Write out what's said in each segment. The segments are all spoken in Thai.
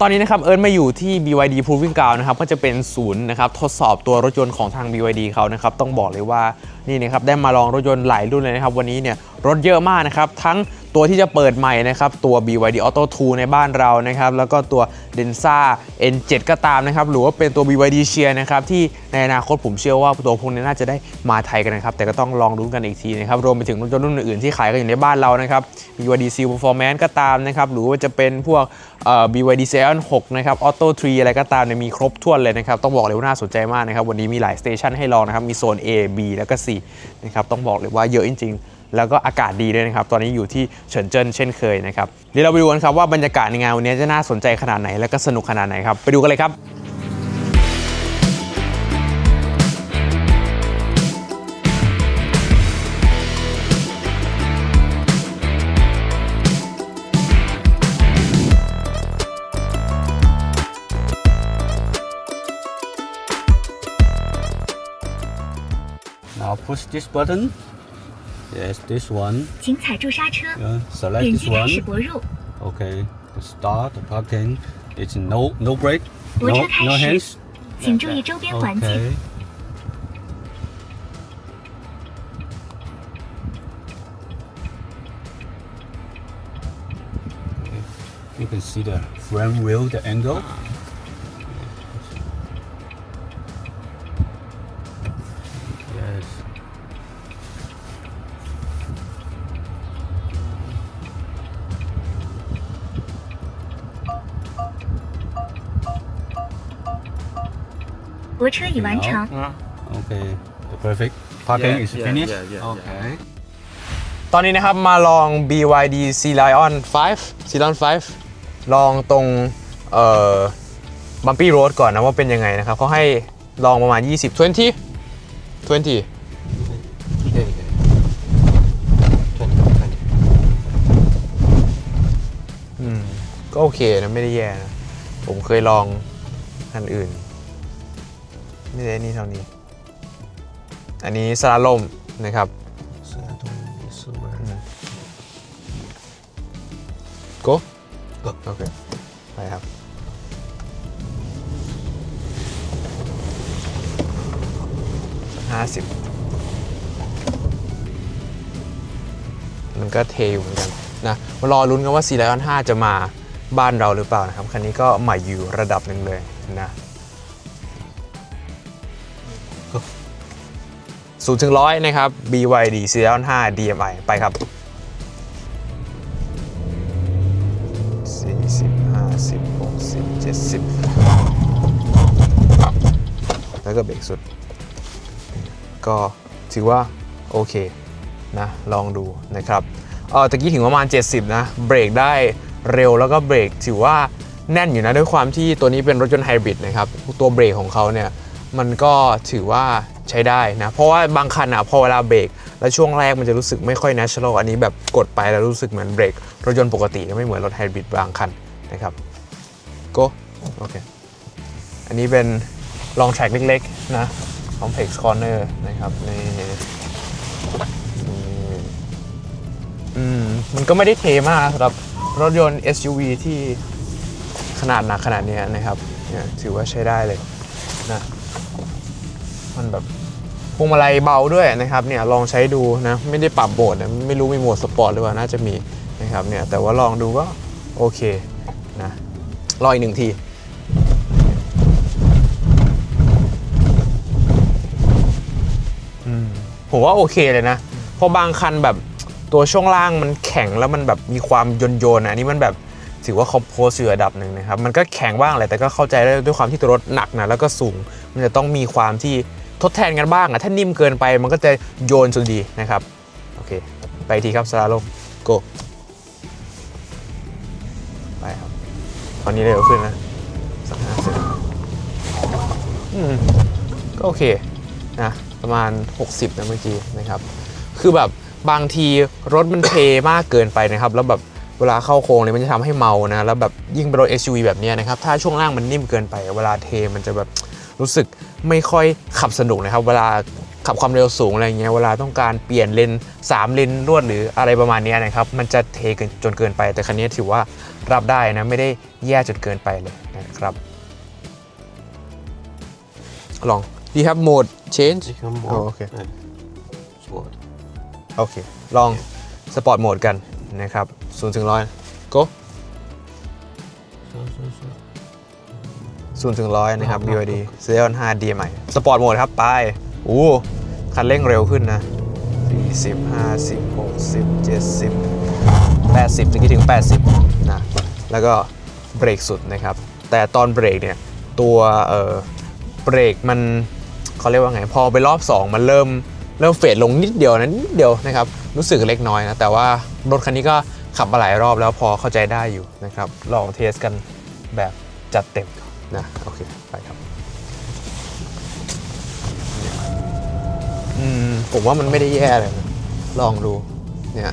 ตอนนี้นะครับเอิร์นมาอยู่ที่ BYD Proving Ground นะครับก็จะเป็นศูนย์นะครับทดสอบตัวรถยนต์ของทาง BYD เขานะครับต้องบอกเลยว่านี่นะครับได้มาลองรถยนต์หลายรุ่นเลยนะครับวันนี้เนี่ยรถเยอะมากนะครับทั้ง ตัวที่จะเปิดใหม่นะครับ ตัว BYD Auto 2 ในบ้านเรานะครับ แล้วก็ตัว Denza N7 ก็ตามนะครับ หรือว่าเป็นตัว BYD Cheer นะครับ ที่ในอนาคตผมเชื่อว่าตัวพวกนี้น่าจะได้มาไทยกันนะครับ แต่ก็ต้องลองดูกันอีกทีนะครับ รวมไปถึงรถยนต์รุ่นอื่นๆที่ขายกันอยู่ในบ้านเรานะครับ BYD Seal Performance ก็ตามนะครับ หรือว่าจะเป็นพวก BYD Xeon 6 นะครับ Auto 3 อะไรก็ตามเนี่ยมีครบถ้วนเลยนะครับ ต้องบอกเลยว่าน่าสนใจมากนะครับ วันนี้มีหลายสเตชันให้ลองนะครับ มีโซน A B แล้วก็ C นะครับ ต้องบอกเลยว่าเยอะจริงๆ แล้วก็อากาศดีด้วยนะครับ ตอนนี้อยู่ที่เฉินเจิ้นเช่นเคยนะครับเดี๋ยวเราไปดูกันครับว่าบรรยากาศในงานวันนี้จะน่าสนใจขนาดไหนแล้วก็สนุกขนาดไหนครับไปดูกันเลยครับ Now push this button. Yes, this one. 请踩住刹车， Yeah, select 点 this 击开始 one. 泊入， Okay. The start, the parking. It's no no brake. 泊 No 车 no 开 hands. 始，请注意周边环境。 Okay. Okay. You can see the front wheel, the angle. 泊车已完成。 Okay. Perfect. Parking Yeah, is yeah, finished. yeah, yeah, okay. ตอนนี้นะครับมาลอง BYD Sea Lion 5 Sea Lion 5 ลองตรงเอ่อบัมปี้โรดก่อนนะว่าเป็นยังไงนะครับเขาให้ลองประมาณ 20 20 20 อืม ก็โอเคนะ ไม่ได้แย่นะ ผมเคยลองอันอื่น ไม่ได้นี่เท่านี้ อันนี้สลาลมนะครับโกโกโอเค ไปครับ ห้าสิบ มันก็เทอยู่เหมือนกันนะ มารอลุ้นกันว่า4 l i o n 5จะมาบ้านเราหรือเปล่านะครับ คันนี้ก็ใหม่อยู่ระดับหนึ่งเลยนะ ศูนย์ถึงร้อยนะครับ BYD 4 l i o n 5 DMI ไปครับสี่สิบห้าสิบหกสิบเจ็ดสิบแล้วก็เบรกสุด ก็ถือว่า โอเคนะ ลองดูนะครับ เออตะกี้ถึงประมาณ 70 นะ เบรกได้เร็วแล้วก็เบรกถือว่าแน่นอยู่นะ ด้วยความที่ตัวนี้เป็นรถยนต์ไฮบริดนะครับ ตัวเบรกของเขาเนี่ย มันก็ถือว่าใช้ได้นะ เพราะว่าบางคันอะพอเวลาเบรกแล้วช่วงแรกมันจะรู้สึกไม่ค่อย natural อันนี้แบบกดไปแล้วรู้สึกเหมือนเบรกรถยนต์ปกติไม่เหมือนรถไฮบริดบางคันนะครับก็โอเคอันนี้เป็นลองแทร็กเล็กๆนะ Complex Corner นะครับนี่นี่อืมมันก็ไม่ได้เทมากสำหรับรถยนต์ SUV ที่ขนาดหนักขนาดเนี้ยนะครับเนี่ยถือว่าใช้ได้เลยนะ มันแบบพวงมาลัยเบาด้วยนะครับเนี่ยลองใช้ดูนะ ไม่ได้ปรับโหมดนะไม่รู้มีโหมดสปอร์ตหรือเปล่าน่าจะมีนะครับเนี่ยแต่ว่าลองดูก็โอเคนะรออีกหนึ่งทีผมว่าโอเคเลยนะเพราะบางคันแบบตัวช่วงล่างมันแข็งแล้วมันแบบมีความโยนโยนอะอันนี้มันแบบถือว่าเขาโพสอยู่ระดับหนึ่งนะครับมันก็แข็งบ้างแหละแต่ก็เข้าใจได้ด้วยความที่ตัวรถหนักนะแล้วก็สูง มันจะต้องมีความที่ ทดแทนกันบ้างอะถ้านิ่มเกินไปมันก็จะโยนจนดีนะครับ โอเค ไปทีครับสลาลมโกไปครับ ตอนนี้เร็วขึ้นนะสักห้าสิบอืมก็โอเคนะประมาณ 60นะเมื่อกี้นะครับ คือแบบบางทีรถมันเทมากเกินไปนะครับ แล้วแบบเวลาเข้าโค้งเนี่ยมันจะทำให้เมานะ แล้วแบบยิ่งเป็นรถ SUV แบบนี้นะครับ ถ้าช่วงล่างมันนิ่มเกินไป เวลาเทมันจะแบบ รู้สึกไม่ค่อยขับสนุกนะครับ เวลาขับความเร็วสูงอะไรเงี้ยเวลาต้องการเปลี่ยนเลน3เลนรวดหรืออะไรประมาณเนี้ยนะครับมันจะเทเกินจนเกินไป แต่คันนี้ถือว่ารับได้นะไม่ได้แย่จนเกินไปเลยนะครับ ลองดีครับโหมด change Ich kann Oh, okay. Nein. Sport. โอเค ลองสปอร์ตโหมดกันนะครับ0ถึง100 go So, so, so. 0ถึง100นะครับครับ BYD เซล5 DMI สปอร์ตโหมดครับ ไปอู้คันเร่งเร็วขึ้นนะ 40 50 60 70 80ถึงถึง 80 นะ แล้วก็เบรกสุดนะครับ แต่ตอนเบรกเนี่ย ตัวเอ่อเบรกมันเขาเรียกว่าไง พอไปรอบ 2 มันเริ่มเริ่มเฟดลงนิดเดียวนะนิดเดียวนะครับ รู้สึกเล็กน้อยนะ แต่ว่ารถคันนี้ก็ขับมาหลายรอบแล้วพอเข้าใจได้อยู่นะครับ ลองเทสกันแบบจัดเต็ม นะโอเคไปครับอืมผมว่ามันไม่ได้แย่เลยนะลองดูเนี่ย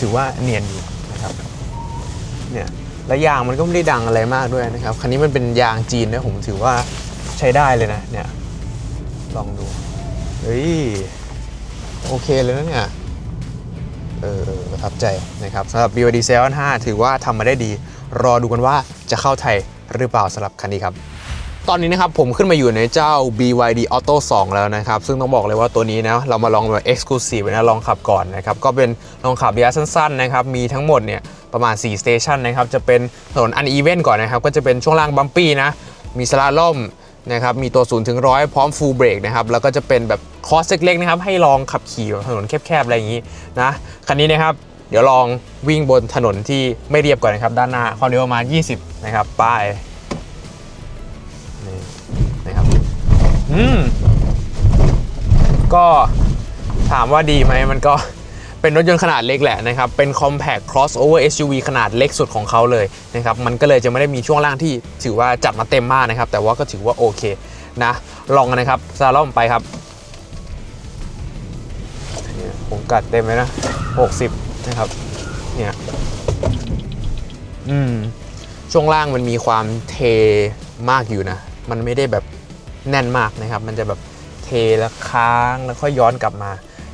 ถือว่าเนียนอยู่นะครับเนี่ยและยางมันก็ไม่ได้ดังอะไรมากด้วยนะครับ คันนี้มันเป็นยางจีนนะผมถือว่าใช้ได้เลยนะเนี่ยลองดูเฮ้ยโอเคเลยนะเนี่ยเออประทับใจนะครับสำหรับ BYD 7 5ถือว่าทำมาได้ดี รอดูกันว่าจะเข้าไทย หรือเปล่าสำหรับคันนี้ครับตอนนี้นะครับผมขึ้นมาอยู่ในเจ้า BYD Auto 2 แล้วนะครับ ซึ่งต้องบอกเลยว่าตัวนี้นะเรามาลองแบบ Exclusive นะลองขับก่อนนะครับ ก็เป็นลองขับระยะสั้นๆนะครับ มีทั้งหมดเนี่ยประมาณ4สเตชันนะครับ จะเป็นถนนอันอีเวนก่อนนะครับ ก็จะเป็นช่วงล่างบัมปี้นะ มีสลาล่มนะครับ มีตัว0ูนย์ถึงร้อยพร้อมฟูลเบรกนะครับ แล้วก็จะเป็นแบบคอร์สเล็กๆนะครับ ให้ลองขับขี่ถนนแคบๆ อะไรอย่างนี้นะคันนี้นะครับ เดี๋ยวลองวิ่งบนถนนที่ไม่เรียบก่อนนะครับ ด้านหน้าความเร็วประมาณ 20 นะครับ ป้ายนี่นะครับอืมก็ถามว่าดีไหมมันก็เป็นรถยนต์ขนาดเล็กแหละนะครับ เป็น compact crossover SUV ขนาดเล็กสุดของเขาเลยนะครับ มันก็เลยจะไม่ได้มีช่วงล่างที่ถือว่าจัดมาเต็มมากนะครับ แต่ว่าก็ถือว่าโอเคนะ ลองกันนะครับซาล่อมไปครับผมกัดเต็มเลยนะ 60 นะครับ เนี่ย อืม ช่วงล่างมันมีความเทมากอยู่นะ มันไม่ได้แบบแน่นมากนะครับ มันจะแบบเทแล้วค้างแล้วค่อยย้อนกลับมา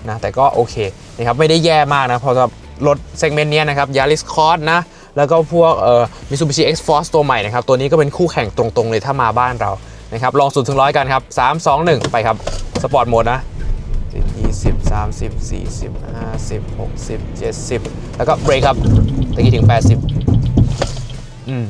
นะ แต่ก็โอเคนะครับไม่ได้แย่มากนะพอสำหรับรถเซกเมนต์นี้นะครับ Yaris Cross นะแล้วก็พวกเอ่อ Mitsubishi X-Force ตัวใหม่นะครับ ตัวนี้ก็เป็นคู่แข่งตรงๆเลยถ้ามาบ้านเรานะครับ ลอง0ถึงร้อยกันครับ 3 2 1 ไปครับ สปอร์ตโหมดนะ20 30 40 50 60 70 แล้วก็เบรกครับตะกี้ถึง 80 อืม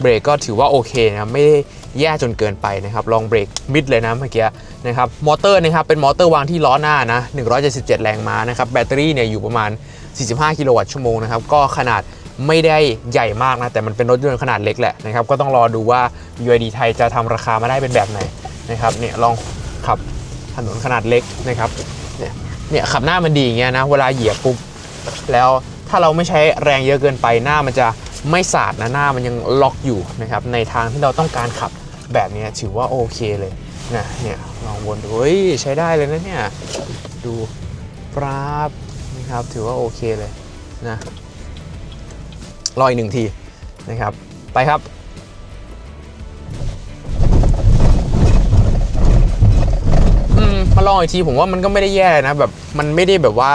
เบรกก็ถือว่าโอเคนะครับไม่ได้แย่จนเกินไปนะครับ ลองเบรกมิดเลยนะเมื่อกี้นะครับมอเตอร์นะครับเป็นมอเตอร์วางที่ล้อหน้านะ177 แรงม้านะครับแบตเตอรี่เนี่ยอยู่ประมาณ 45 กิโลวัตต์ชั่วโมงนะครับก็ขนาดไม่ได้ใหญ่มากนะแต่มันเป็นรถยนต์ขนาดเล็กแหละนะครับก็ต้องรอดูว่า BYD ไทยจะทำราคามาได้เป็นแบบไหนนะครับเนี่ยลองขับถนนขนาดเล็กนะครับ เนี่ยขับหน้ามันดีอย่างเงี้ยนะ เวลาเหยียบปุ๊บแล้วถ้าเราไม่ใช้แรงเยอะเกินไปหน้ามันจะไม่สาดนะหน้ามันยังล็อกอยู่นะครับในทางที่เราต้องการขับแบบนี้ถือว่าโอเคเลยนะเนี่ยลองวนดูเฮ้ยใช้ได้เลยนะเนี่ยดูปราบนะครับถือว่าโอเคเลยนะรออีกหนึ่งทีนะครับ ไปครับ มาลองอีกทีผมว่ามันก็ไม่ได้แย่นะแบบมันไม่ได้แบบว่า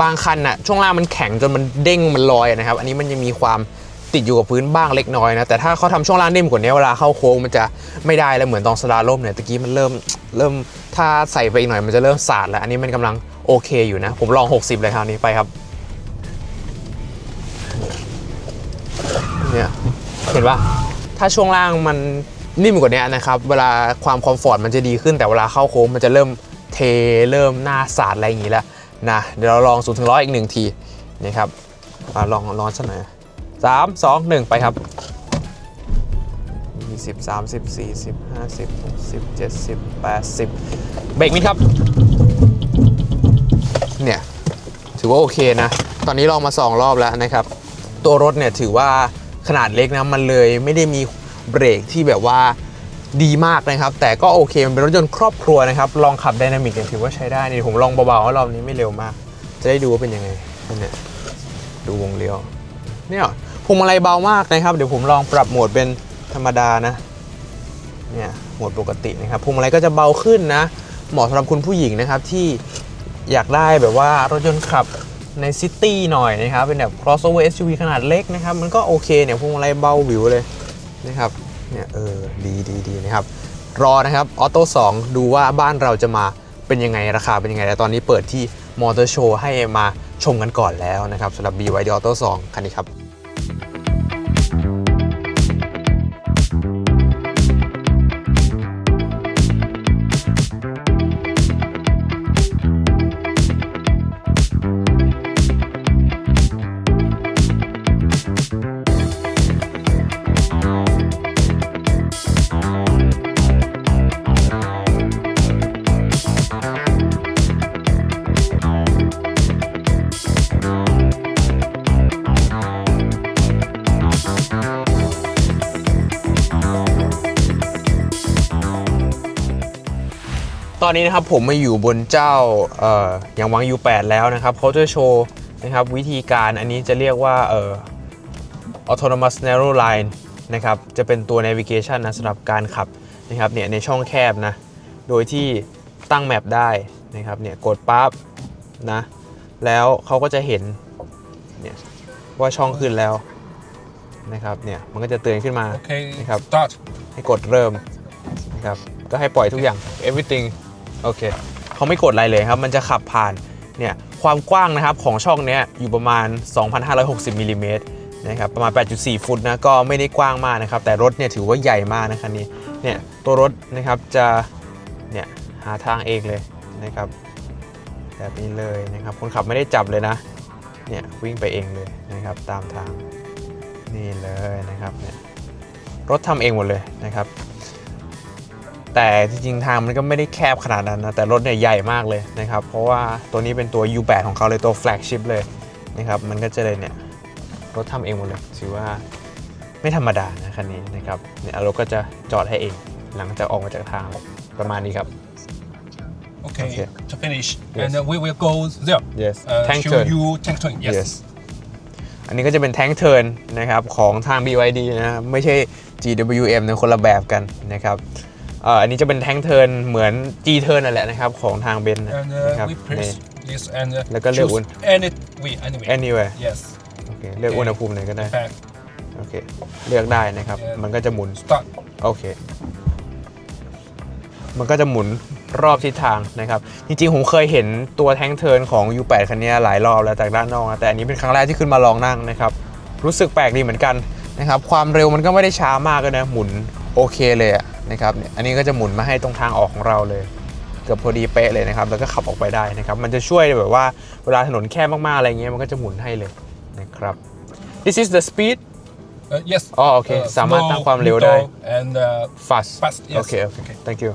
บางคันอะช่วงล่างมันแข็งจนมันเด้งมันลอยนะครับ อันนี้มันยังมีความติดอยู่กับพื้นบ้างเล็กน้อยนะแต่ถ้าเขาทำช่วงล่างนิ่มกว่านี้เวลาเข้าโค้งมันจะไม่ได้แล้วเหมือนตอนสลาล่มเนี่ยตะกี้มันเริ่มเริ่มถ้าใส่ไปอีกหน่อยมันจะเริ่มสาดแล้วอันนี้มันกำลังโอเคอยู่นะ ผมลอง 60 เลยคราวนี้ไปครับเนี่ยเห็นปะถ้าช่วงล่างมัน นิ่มกว่านี้นะครับ เวลาความคอมฟอร์ตมันจะดีขึ้นแต่เวลาเข้าโค้งมันจะเริ่มเทเริ่มหน้าสาดอะไรอย่างนี้แล้วนะเดี๋ยวเราลอง0ถึงร้อยอีกหนึ่งทีนะครับอลองลองสักหน่อยสามสองหนึ่งไปครับยี่สิบสามสิบสี่สิบห้าสิบหกสิบเจ็ดสิบแปดสิบเบรกมิดครับ เนี่ย ถือว่าโอเคนะ ตอนนี้ลองมา2รอบแล้วนะครับ ตัวรถเนี่ยถือว่าขนาดเล็กนะ มันเลยไม่ได้มี เบรกที่แบบว่าดีมากนะครับ แต่ก็โอเค มันเป็นรถยนต์ครอบครัวนะครับ ลองขับไดนามิกเนี่ยถือว่าใช้ได้ นี่ผมลองเบาๆว่ารอบนี้ไม่เร็วมาก จะได้ดูว่าเป็นยังไงเนี่ยดูวงเลี้ยวเนี่ยพวงมาลัยเบามากนะครับ เดี๋ยวผมลองปรับโหมดเป็นธรรมดานะเนี่ยโหมดปกตินะครับพวงมาลัยก็จะเบาขึ้นนะเหมาะสำหรับคุณผู้หญิงนะครับที่อยากได้แบบว่ารถยนต์ขับในซิตี้หน่อยนะครับ เป็นแบบ crossover SUV ขนาดเล็กนะครับ มันก็โอเคเนี่ยพวงมาลัยเบาวิวเลย นะครับเนี่ยเออดีดีดีนะครับรอนะครับออโต้2ดูว่าบ้านเราจะมาเป็นยังไงราคาเป็นยังไงแต่ตอนนี้เปิดที่มอเตอร์โชว์ให้มาชมกันก่อนแล้วนะครับสำหรับ BYD Auto 2 คันนี้ครับ อนนี้นะครับผมมาอยู่บนเจ้าเอ่ออย่างวัง U8 แล้วนะครับเขาจะโชว์นะครับวิธีการอันนี้จะเรียกว่าเอ่อ autonomous narrow line นะครับจะเป็นตัว navigation นะสำหรับการขับนะครับเนี่ยในช่องแคบนะโดยที่ตั้งแมปได้นะครับเนี่ยกดปั๊บนะแล้วเขาก็จะเห็นเนี่ยว่าช่องขึ้นแล้วนะครับเนี่ยมันก็จะเตือนขึ้นมา Okay, Have- start. ให้กดเริ่มนะครับก็ให้ปล่อยทุกอย่าง everything โอเคเขาไม่กดอะไรเลยครับ มันจะขับผ่านเนี่ยความกว้างนะครับของช่องเนี้ยอยู่ประมาณ 2,560มิลลิเมตรนะครับประมาณ 8.4 ฟุตนะก็ไม่ได้กว้างมากนะครับ แต่รถเนี่ยถือว่าใหญ่มากนะคันนี้เนี่ยตัวรถนะครับจะเนี่ยหาทางเองเลยนะครับแบบนี้เลยนะครับคนขับไม่ได้จับเลยนะเนี่ยวิ่งไปเองเลยนะครับตามทางนี่เลยนะครับเนี่ยรถทำเองหมดเลยนะครับ แต่จริงๆทางมันก็ไม่ได้แคบขนาดนั้นนะ แต่รถเนี่ยใหญ่มากเลยนะครับ เพราะว่าตัวนี้เป็นตัว U8 ของเขาเลยตัวแฟลกชิพเลยนะครับ มันก็จะเลยเนี่ย รถทำเองหมดเลยถือว่าไม่ธรรมดานะคันนี้นะครับเนี่ยรถก็จะจอดให้เองหลังจากออกมาจากทางประมาณนี้ครับ Okay, Okay. to finish. Yes. And uh, we will go there. yes Uh, tank show turn you tank turn. Yes. yes อันนี้ก็จะเป็นแทงเทิร์นนะครับของทาง BYD นะไม่ใช่ GWM นะคนละแบบกันนะครับเอ่ออันนี้จะเป็นแทงเทิร์นเหมือน G turn นั่นแหละนะครับ ของทางเบนซ์ And นะครั uh, บ we นี่ press this and uh, Like a little choose one. any way anyway. anywhere Yes. โอเคเลือกอุณหภูมิไหนก็ได้ Back. โอเค เลือกได้นะครับ Yeah. มันก็จะหมุน Start. โอเค มันก็จะหมุนรอบทิศทางนะครับ จริงๆ ผมเคยเห็นตัวแทงเทิร์นของ U8 คันนี้หลายรอบแล้วจากด้านนอกนะแต่อันนี้เป็นครั้งแรกที่ขึ้นมาลองนั่งนะครับ รู้สึกแปลกดีเหมือนกันนะครับ ความเร็วมันก็ไม่ได้ช้ามากเลยนะ หมุน โอเคเลยอะนะครับเนี่ยอันนี้ก็จะหมุนมาให้ตรงทางออกของเราเลยเกือบพอดีเป๊ะเลยนะครับ แล้วก็ขับออกไปได้นะครับ มันจะช่วยแบบว่าเวลาถนนแคบมากๆอะไรเงี้ยมันก็จะหมุนให้เลยนะครับ This is the speed Uh, yes. อ๋อโอเค Uh, สามารถ slow, ตั้งความเร็วได้ middle, And uh, fast Fast, yes. โอเคโอเค thank you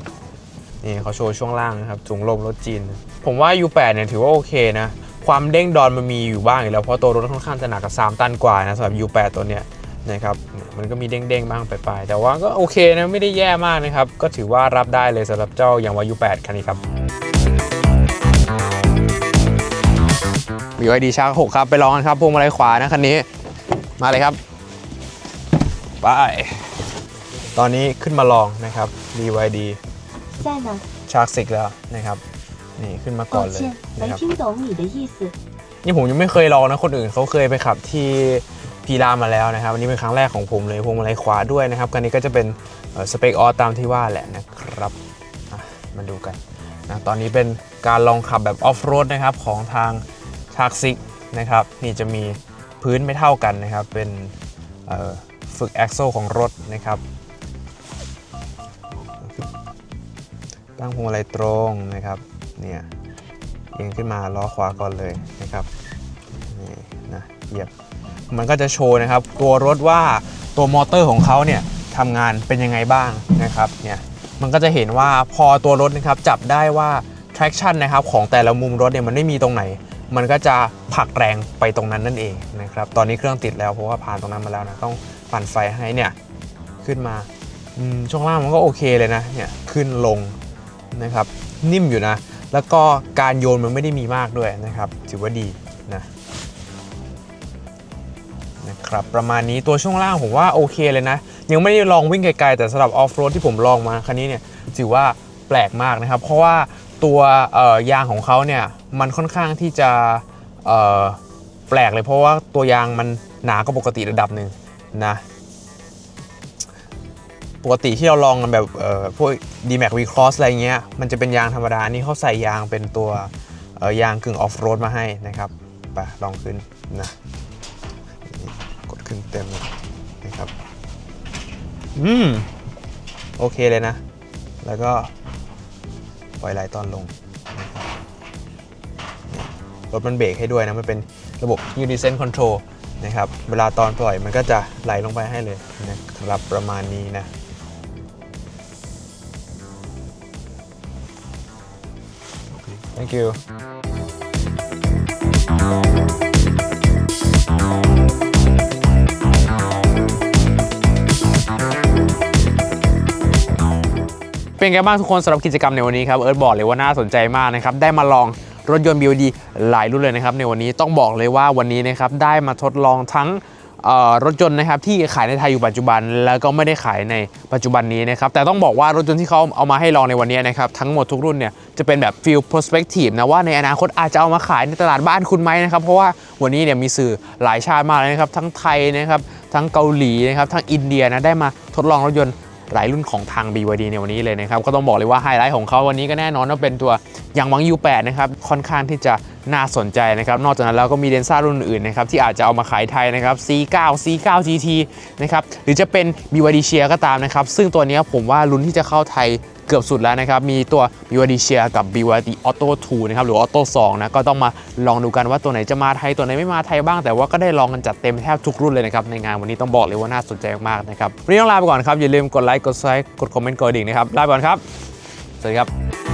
นี่เขาโชว์ช่วงล่างนะครับถุงลมรถจีน ผมว่า U8 เนี่ยถือว่าโอเคนะ ความเด้งดอนมันมีอยู่บ้างอยู่แล้ว เพราะตัวรถค่อนข้างจะหนักกับ3ตันกว่านะสำหรับ U8 ตัวเนี้ย นะครับ มันก็มีเด้งๆบ้างไปลายๆแต่ว่าก็โอเคนะ ไม่ได้แย่มากนะครับ ก็ถือว่ารับได้เลยสำหรับเจ้าอย่างว่า U8 คันนี้ครับ BYD Shark 6ครับ ไปลองกันครับพวงมาลัยขวานะคันนี้ มาเลยครับ ไป ตอนนี้ขึ้นมาลองนะครับ BYD 在呢。 ชาร์กซิกแล้วนะครับ นี่ขึ้นมาก่อน 抱 เลย 歉， นะ 没 ครับ 听懂你的意思。 นี่ผมยังไม่เคยลองนะ คนอื่นเขาเคยไปขับที่ พีรามมาแล้วนะครับอันนี้เป็นครั้งแรกของผมเลยพวงมาลัยขวาด้วยนะครับคันนี้ก็จะเป็นสเปคออตามที่ว่าแหละนะครับมาดูกันนะตอนนี้เป็นการลองขับแบบออฟโรดนะครับของทางชากซิกนะครับนี่จะมีพื้นไม่เท่ากันนะครับ เป็นฝึกแอ็กโซของรถนะครับตั้งพวงมาลัยตรงนะครับเนี่ยเอียงขึ้นมาล้อขวาก่อนเลยนะครับนี่นะเหยียบ มันก็จะโชว์นะครับ ตัวรถว่าตัวมอเตอร์ของเขาเนี่ยทำงานเป็นยังไงบ้างนะครับเนี่ยมันก็จะเห็นว่าพอตัวรถนะครับจับได้ว่า traction นะครับของแต่ละมุมรถเนี่ยมันไม่มีตรงไหน มันก็จะผลักแรงไปตรงนั้นนั่นเองนะครับตอนนี้เครื่องติดแล้วเพราะว่าผ่านตรงนั้นมาแล้วนะต้องปั่นไฟให้เนี่ยขึ้นมาช่วงล่างมันก็โอเคเลยนะเนี่ยขึ้นลงนะครับนิ่มอยู่นะ แล้วก็การโยนมันไม่ได้มีมากด้วยนะครับถือว่าดี นะครับ ประมาณนี้ตัวช่วงล่างผมว่าโอเคเลยนะ ยังไม่ได้ลองวิ่งไกลๆ แต่สำหรับออฟโรดที่ผมลองมาคันนี้เนี่ยถือว่าแปลกมากนะครับ เพราะว่าตัวยางของเขาเนี่ยมันค่อนข้างที่จะแปลกเลยเพราะว่าตัวยางมันหนากว่าปกติระดับหนึ่งนะปกติที่เราลองกันแบบพวก d m a x V Cross อะไรเงี้ยมันจะเป็นยางธรรมดาอันนี้เขาใส่ยางเป็นตัวยางกึ่งออฟโรดมาให้นะครับไปลองขึ้นนะ ขึ้นเต็มเลยนะครับ อืม โอเคเลยนะ แล้วก็ปล่อยไหลตอนลงนะครับนี่รถมันเบรกให้ด้วยนะ มันเป็นระบบ Unisend Control นะครับ เวลาตอนปล่อยมันก็จะไหลลงไปให้เลยนะครับประมาณนี้นะ Thank you เป็นไงบ้างทุกคนสำหรับกิจกรรมในวันนี้ครับเอิร์ธบอกเลยว่าน่าสนใจมากนะครับได้มาลองรถยนต์ BYD หลายรุ่นเลยนะครับในวันนี้ต้องบอกเลยว่าวันนี้นะครับได้มาทดลองทั้งรถยนต์นะครับที่ขายในไทยอยู่ปัจจุบัน แล้วก็ไม่ได้ขายในปัจจุบันนี้นะครับแต่ต้องบอกว่ารถยนต์ที่เขาเอามาให้ลองในวันนี้นะครับทั้งหมดทุกรุ่นเนี่ยจะเป็นแบบ field perspective นะว่าในอนาคตอาจจะเอามาขายในตลาดบ้านคุณไหมนะครับเพราะว่าวันนี้เนี่ยมีสื่อหลายชาติมากเลยนะครับทั้งไทยนะครับทั้งเกาหลีนะครับทั้งอินเดียนะได้มาทดลองรถยนต์ หลายรุ่นของทาง BYD ในวันนี้เลยนะครับ ก็ต้องบอกเลยว่าไฮไลท์ของเขาวันนี้ก็แน่นอนว่าเป็นตัวอย่างวัง U8 นะครับค่อนข้างที่จะน่าสนใจนะครับ นอกจากนั้นแล้วก็มีเดนซ่ารุ่นอื่นนะครับที่อาจจะเอามาขายไทยนะครับ C9 C9 GT นะครับหรือจะเป็น BYD Share ก็ตามนะครับ ซึ่งตัวนี้ผมว่ารุ่นที่จะเข้าไทย เกือบสุดแล้วนะครับ มีตัว BYD Share กับ BYD Auto 2 นะครับ หรือ Auto 2 นะ ก็ต้องมาลองดูกันว่าตัวไหนจะมาไทย ตัวไหนไม่มาไทยบ้าง แต่ว่าก็ได้ลองกันจัดเต็มแทบทุกรุ่นเลยนะครับ ในงานวันนี้ต้องบอกเลยว่าน่าสนใจมากๆนะครับ วันนี้ต้องลาไปก่อนครับ อย่าลืมกดไลค์ กดแชร์กดคอมเมนต์ กดดิ่งนะครับ ลาไปก่อนครับ สวัสดีครับ